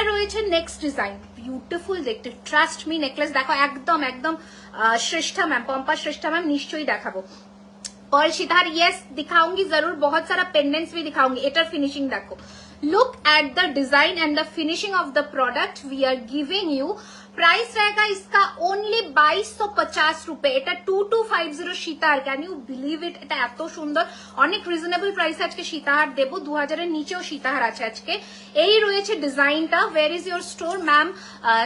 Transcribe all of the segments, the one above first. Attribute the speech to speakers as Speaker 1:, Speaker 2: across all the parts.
Speaker 1: রয়েছে next design beautiful দেখতে trust me necklace দেখো একদম একদম আহ, श्रेष्ठा मैम पंपा श्रेष्ठा मैम নিশ্চয়ই দেখাবো और शितार यस दिखाऊंगी जरूर बहुत सारा पेंडेंट्स भी दिखाऊंगी एटर फिनिशिंग देखो look at the design and the finishing of the product we are giving you price रहेगा इसका ओनली বাইশ সো পচাশ রুপে এটা two two five zero সীতাহার can you believe it এটা এত সুন্দর অনেক রিজনেবল প্রাইসে আজকে সীতাহার দেবো দু হাজারের নিচেও সীতাহার আছে আজকে এই রয়েছে ডিজাইনটা where is your store ma'am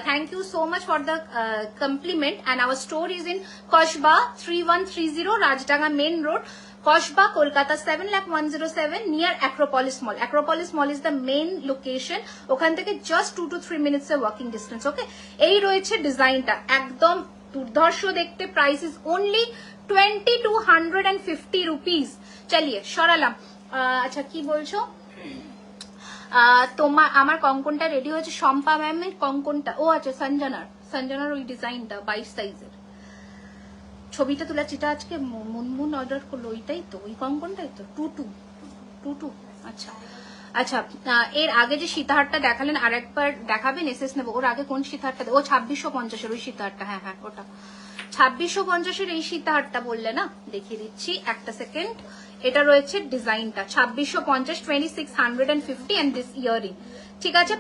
Speaker 1: thank you so much for the compliment and our store is in Kasba three one three zero Rajdanga main road Kasba, Kolkata seven lakh one zero seven near Acropolis mall Acropolis mall is the main location ওখান থেকে just two two three minutes এর walking distance okay এই রয়েছে ডিজাইনটা একদম দুর্ধর্ষ দেখতে। Price is only twenty two hundred and fifty rupees চালিয়ে, সরালাম। আচ্ছা কি বলছো? তোমার, আমার কঙ্কনটা রেডি হয়েছে। শম্পা ম্যামের কঙ্কনটা। ও আচ্ছা সঞ্জনার সঞ্জনার ওই ডিজাইনটা বাইশ সাইজের ছবিটা তোলা যেটা আজকে মুনমুন অর্ডার করল, ওইটাই তো, ওই কঙ্কনটাই তো, টু টু টু টু আচ্ছা। আচ্ছা এর আগে যে সীতাহারটা দেখালেন, আরেকবার দেখাবেন, এসএস নেব। ওর আগে কোন সীতাহারটা ও ছাব্বিশশো পঞ্চাশের ওই সীতাহারটা হ্যাঁ হ্যাঁ ওটা। ছাব্বিশশো পঞ্চাশের এই সীতাহারটা বললে না? দেখিয়ে দিচ্ছি, একটা সেকেন্ড এটা রয়েছে ডিজাইনটা ছাব্বিশশো পঞ্চাশ twenty six hundred and fifty and this earring ঠিক আছে